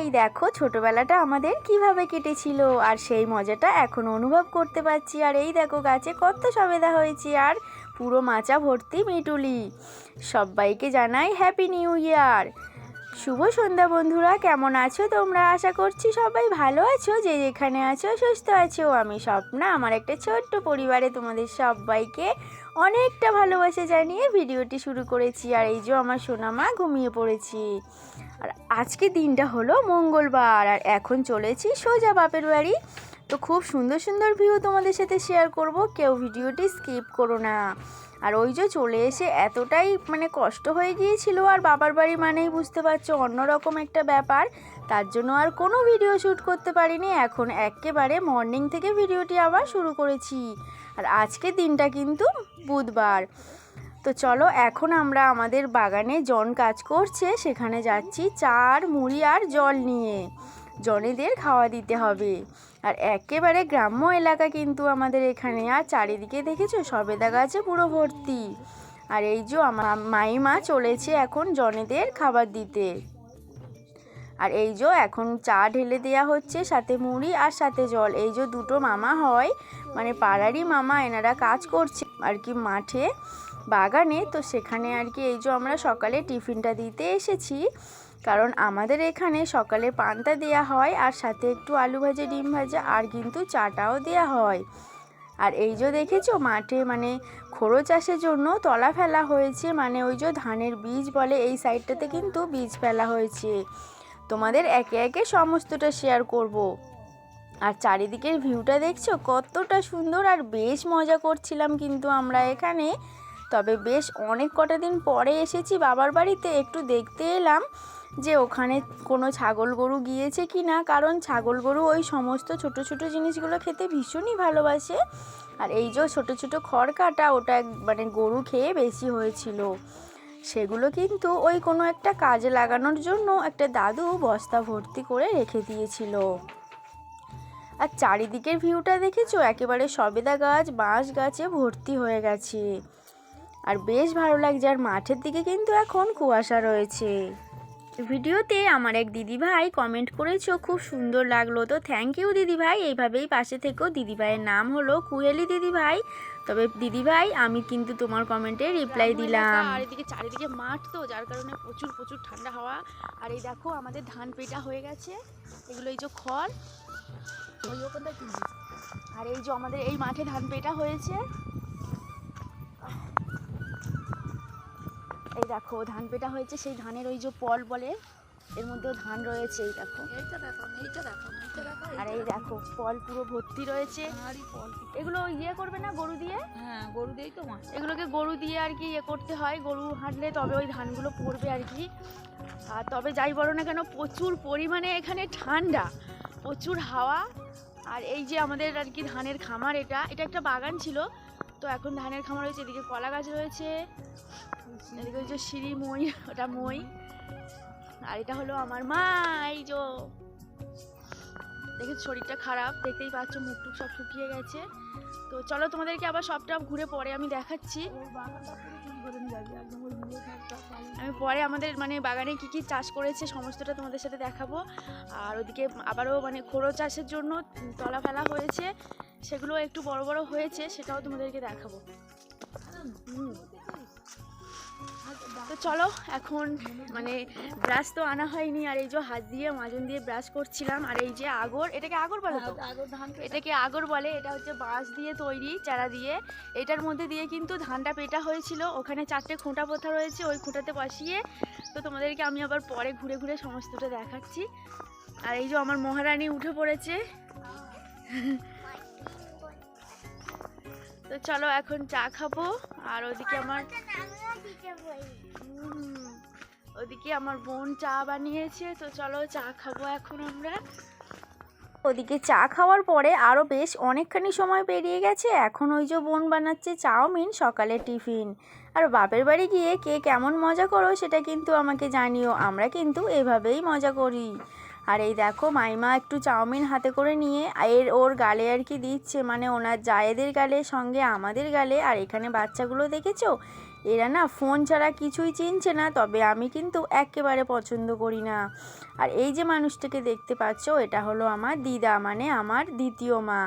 এই দেখো ছোটবেলাটা আমাদের কীভাবে কেটেছিল, আর সেই মজাটা এখন অনুভব করতে পারছি। আর এই দেখো গাছে কত সবেদা হয়েছে, আর পুরো মাচা ভর্তি মিটুলি। সবাইকে জানাই হ্যাপি নিউ ইয়ার শুভ সন্ধ্যা বন্ধুরা, কেমন আছো তোমরা? আশা করছি সবাই ভালো আছো, যে যেখানে আছো সুস্থ আছো। আমি স্বপ্না, আমার একটা ছোট্ট পরিবারে তোমাদের সবাইকে অনেকটা ভালোবাসা জানিয়ে ভিডিওটি শুরু করেছি। আর এই যে আমার সোনামা ঘুমিয়ে পড়েছি। আর আজকে দিনটা হলো মঙ্গলবার। আর এখন চলেছি সোজা বাপের বাড়ি। তো খুব সুন্দর সুন্দর ভিউ তোমাদের সাথে শেয়ার করব। কেউ ভিডিওটি স্কিপ করো না। আর ওই যে চলে এসে এতটাই মানে কষ্ট হয়ে গিয়েছিল আর বাবার বাড়ি মানেই বুঝতে পারছ অন্যরকম একটা ব্যাপার। তার জন্য আর কোনো ভিডিও শ্যুট করতে পারিনি। এখন একেবারে মর্নিং থেকে ভিডিওটি আবার শুরু করেছি। আর আজকে দিনটা কিন্তু বুধবার। তো চলো এখন আমরা আমাদের বাগানে জন কাজ করছে, সেখানে যাচ্ছি চার মুড়ি আর জল নিয়ে। জনেদের খাওয়া দিতে হবে। আর একেবারে গ্রাম্য এলাকা কিন্তু আমাদের এখানে। আর চারিদিকে দেখেছ? সবেদা গাছে পুরো ভর্তি। আর এই যে আমার মাইমা চলেছে এখন জনেদের খাবার দিতে। আর এই যে এখন চা ঢেলে দেওয়া হচ্ছে, সাথে মুড়ি আর সাথে জল। এই যে দুটো মামা হয় মানে পাড়ারই মামা, এনারা কাজ করছে আর কি মাঠে, বাগানে। তো সেখানে আর কি এই যে আমরা সকালে টিফিনটা দিতে এসেছি। কারণ আমাদের এখানে সকালে পান্তা দেয়া হয় আর সাথে একটু আলু ভাজা, ডিম ভাজা আর কিন্তু চাটাও দেয়া হয়। আর এই যে দেখেছ মাঠে মানে খোড়ো চাষের জন্য তলা ফেলা হয়েছে মানে ওই যে ধানের বীজ বলে এই সাইডটাতে কিন্তু বীজ ফেলা হয়েছে। তোমাদের একে একে সমস্তটা শেয়ার করব। আর চারিদিকের ভিউটা দেখছ? কতটা সুন্দর আর বেশ মজা করছিলাম কিন্তু আমরা এখানে। তবে বেশ অনেক কটা দিন পরে এসেছি বাবার বাড়িতে, একটু দেখতে এলাম। যে ওখানে কোনো ছাগল গরু গিয়েছে কি না? কারণ ছাগল গরু ওই সমস্ত ছোট ছোট জিনিসগুলো খেতে ভীষণই ভালোবাসে। আর এই যে ছোট ছোট খড় কাটা ওটা মানে গরু খেয়ে বেশি হয়েছিল। সেগুলো কিন্তু ওই কোনো একটা কাজে লাগানোর জন্য একটা দাদু বস্তা ভর্তি করে রেখে দিয়েছিল। আর চারিদিকের ভিউটা দেখেছ? একেবারে সবেদা গাছ, বাঁশ গাছে ভর্তি হয়ে গেছে। আর বেশ ভালো লাগছে। আর মাঠের দিকে কিন্তু এখন কুয়াশা রয়েছে। ভিডিওতে আমার এক দিদিভাই কমেন্ট করেছ খুব সুন্দর লাগল। তো থ্যাংক ইউ দিদিভাই এইভাবেই পাশে থেকেও দিদিভাইয়ের নাম হলো কুহেলি দিদিভাই। তবে দিদিভাই আমি কিন্তু তোমার কমেন্টে রিপ্লাই দিলাম আর এদিকে চারিদিকে মাঠ তো যার কারণে প্রচুর প্রচুর ঠান্ডা হাওয়া। আর এই দেখো আমাদের ধান পেটা হয়ে গেছে। এগুলো এই যে খড়। ওই ওখানটা আর এই যে আমাদের এই মাঠে ধান পেটা হয়েছে। দেখো ধান পেটা হয়েছে সেই ধানের ওই যে পল বলে এর মধ্যেও ধান রয়েছে এই দেখো। এইটা দেখো এইটা দেখো দেখো আর এই দেখো। ফল পুরো ভর্তি রয়েছে। এগুলো ইয়ে করবে না গরু দিয়ে? হ্যাঁ গরু দিয়েই তো মাছ। এগুলোকে গরু দিয়ে আর কি ইয়ে করতে হয় গরু হাঁটলে তবে ওই ধানগুলো পড়বে আর কি। আর তবে যাই বলো না কেন প্রচুর পরিমাণে এখানে ঠান্ডা প্রচুর হাওয়া। আর এই যে আমাদের আর কি ধানের খামার এটা এটা একটা বাগান ছিল তো এখন ধানের খামার রয়েছে এদিকে কলা গাছ রয়েছে। এদিকে ওই যে সিঁড়ি মই, ওটা মই। আর এটা হলো আমার মা, এই যে। দেখে শরীরটা খারাপ, দেখতেই পাচ্ছ মুখ টুক সব শুকিয়ে গেছে। তো চলো তোমাদেরকে আবার সবটা ঘুরে পরে আমি দেখাচ্ছি। আমি পরে আমাদের মানে বাগানে কি কি চাষ করেছে সমস্তটা তোমাদের সাথে দেখাবো। আর ওদিকে আবারও মানে খোড়ো চাষের জন্য তলা ফেলা হয়েছে। সেগুলো একটু বড় বড় হয়েছে, সেটাও তোমাদেরকে দেখাবো। হুম। তো চলো এখন মানে ব্রাশ তো আনা হয়নি আর এই যে হাত দিয়ে মাজন দিয়ে ব্রাশ করছিলাম আর এই যে আগর এটাকে আগর বলো তো? আগর এটাকে আগর বলে এটা হচ্ছে বাঁশ দিয়ে তৈরি চারা দিয়ে। এটার মধ্যে দিয়ে কিন্তু ধানটা পেটা হয়েছিল ওখানে চারটে খুঁটা পোথা রয়েছে ওই খুঁটাতে বসিয়ে। তো তোমাদেরকে আমি আবার পরে ঘুরে ঘুরে সমস্তটা দেখাচ্ছি। আর এই যে আমার মহারানী উঠে পড়েছে। তো চলো এখন চা খাব আর ওদিকে আমার ওদিকে আমার বোন চা বানিয়েছে, তো চলো চা খাব এখন আমরা। ওদিকে চা খাওয়ার পরে আরও বেশ অনেকখানি সময় পেরিয়ে গেছে। এখন ওই যে বোন বানাচ্ছে চাউমিন, সকালে টিফিন। আর বাপের বাড়ি গিয়ে কে কেমন মজা করো সেটা কিন্তু আমাকে জানিও। আমরা কিন্তু এভাবেই মজা করি। আর এই দেখো, মাইমা একটু চাউমিন হাতে করে নিয়ে, এর ওর গালে আর কি দিচ্ছে। মানে ওনার জায়েদের গালে, সঙ্গে আমাদের গালে। আর এখানে বাচ্চাগুলো দেখেছ? এরা না ফোন ছাড়া কিছুই চিনছে না, তবে আমি কিন্তু একেবারে পছন্দ করি না। আর এই যে মানুষটাকে দেখতে পাচ্ছ, এটা হলো আমার দিদা মানে আমার দ্বিতীয় মা।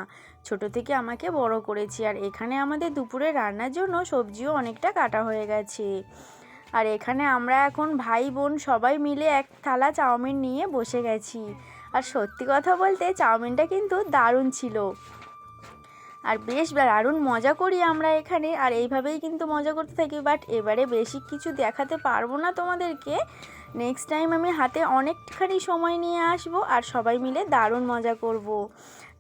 ছোট থেকে আমাকে বড় করেছি, আর এখানে আমাদের দুপুরে রান্নার জন্য সবজিও অনেকটা কাটা হয়ে গেছে। আর এখানে আমরা এখন ভাই বোন সবাই মিলে এক থালা চাউমিন নিয়ে বসে গেছি। আর সত্যি কথা বলতে, চাউমিনটা কিন্তু দারুণ ছিল। আর বেশ দারুণ মজা করি আমরা এখানে। আর এইভাবেই কিন্তু মজা করতে থাকি বাট এবারে বেশি কিছু দেখাতে পারব না তোমাদেরকে। নেক্সট টাইম আমি হাতে অনেকখানি সময় নিয়ে আসব আর সবাই মিলে দারুণ মজা করব।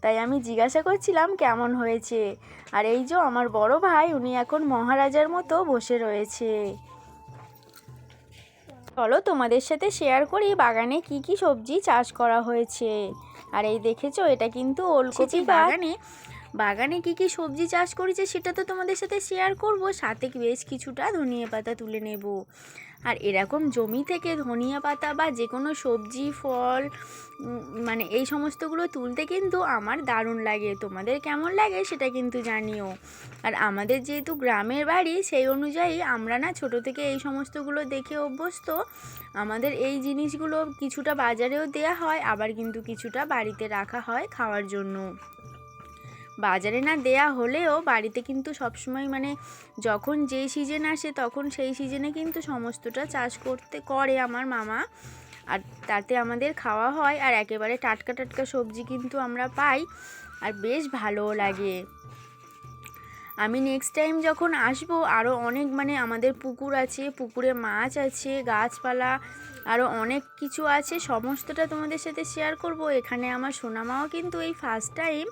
তাই আমি জিজ্ঞাসা করছিলাম কেমন হয়েছে? আর এই যে আমার বড় ভাই উনি এখন মহারাজার মতো বসে রয়েছে। চলো তোমাদের সাথে শেয়ার করি বাগানে কি কি সবজি চাষ করা হয়েছে। আর এই দেখেছ এটা কিন্তু ওলকপি বাগানে বাগানে কি কি সবজি চাষ করেছে সেটা তো তোমাদের সাথে শেয়ার করব। সাথে বেশ কিছুটা ধনিয়া পাতা তুলে নেব। আর এরকম জমি থেকে ধনিয়া পাতা বা যে কোনো সবজি, ফল মানে এই সমস্তগুলো তুলতে কিন্তু আমার দারুণ লাগে। তোমাদের কেমন লাগে সেটা কিন্তু জানিও। আর আমাদের যেহেতু গ্রামের বাড়ি, সেই অনুযায়ী আমরা না ছোট থেকে এই সমস্তগুলো দেখে অভ্যস্ত। আমাদের এই জিনিসগুলো কিছুটা বাজারেও দেয়া হয়, আবার কিন্তু কিছুটা বাড়িতে রাখা হয় খাওয়ার জন্য। বাজারে না দেয়া হলেও বাড়িতে কিন্তু সবসময় মানে যখন যেই সিজন আসে তখন সেই সিজনে কিন্তু সমস্তটা চাষ করতে করে আমার মামা। আর তাতে আমাদের খাওয়া হয় আর একেবারে টাটকা টাটকা সবজি কিন্তু আমরা পাই আর বেশ ভালোও লাগে। আমি নেক্সট টাইম যখন আসব আরও অনেক মানে আমাদের পুকুর আছে, পুকুরে মাছ আছে, গাছপালা আরও অনেক কিছু আছে, সমস্তটা তোমাদের সাথে শেয়ার করব। এখানে আমার সোনামাও কিন্তু এই ফার্স্ট টাইম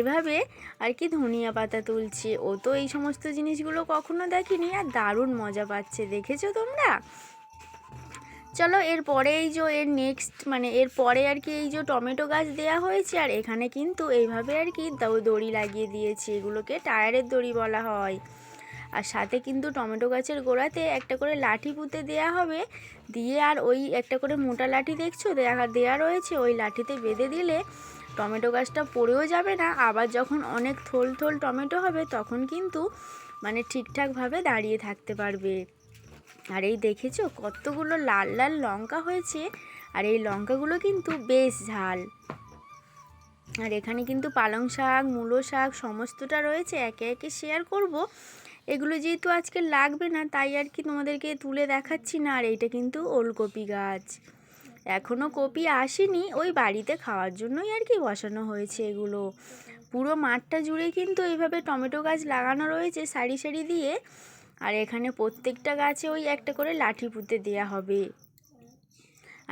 এভাবে আর কি ধনিয়া পাতা তুলছে। ও তো এই সমস্ত জিনিসগুলো কখনো দেখেনি আর দারুণ মজা পাচ্ছে, দেখেছ তোমরা? চলো এরপরে এই যে এর নেক্সট মানে এর পরে আর কি এই যে টমেটো গাছ দেয়া হয়েছে আর এখানে কিন্তু এইভাবে আর কি দড়ি লাগিয়ে দিয়েছি, এগুলোকে টায়ারের দড়ি বলা হয়। আর সাথে কিন্তু টমেটো গাছের গোড়াতে একটা করে লাঠি পুঁতে দেয়া হবে। দিয়ে আর ওই একটা করে মোটা লাঠি দেখছ? দেয়া দেয়া রয়েছে, ওই লাঠিতে বেঁধে দিলে টমেটো গাছটা পড়েও যাবে না, আবার যখন অনেক থোল থোল টমেটো হবে তখন কিন্তু মানে ঠিকঠাকভাবে দাঁড়িয়ে থাকতে পারবে। আর এই দেখেছ কতগুলো লাল লাল লঙ্কা হয়েছে, আর এই লঙ্কাগুলো কিন্তু বেশ ঝাল। আর এখানে কিন্তু পালং শাক, মূলো শাক সমস্তটা রয়েছে, একে একে শেয়ার করব। এগুলো যেহেতু আজকে লাগবে না, তাই আর কি তোমাদেরকে তুলে দেখাচ্ছি না, আর এইটা কিন্তু ওলকপি গাছ। এখনও কপি আসেনি, ওই বাড়িতে খাওয়ার জন্যই আর কি বসানো হয়েছে এগুলো। পুরো মাঠটা জুড়ে কিন্তু এইভাবে টমেটো গাছ লাগানো রয়েছে সারি সারি দিয়ে। আর এখানে প্রত্যেকটা গাছে ওই একটা করে লাঠি পুঁতে দেওয়া হবে।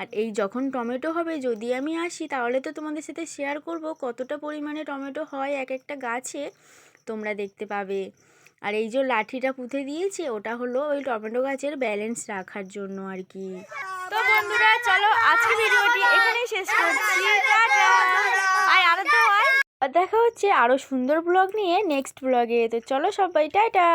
আর এই যখন টমেটো হবে, যদি আমি আসি, তাহলে তো তোমাদের সাথে শেয়ার করব কতটা পরিমাণে টমেটো হয় এক একটা গাছে, তোমরা দেখতে পাবে। আর এই যে লাঠিটা পুঁতে দিয়েছে, ওটা হলো ওই টমেটো গাছের ব্যালেন্স রাখার জন্য আর কি। তো বন্ধুরা, চলো আজকে ভিডিওটি এখানেই শেষ করছি। আর আর দেখা হচ্ছে আরও সুন্দর ব্লগ নিয়ে নেক্সট ব্লগে তো চলো সবাই, টাটা!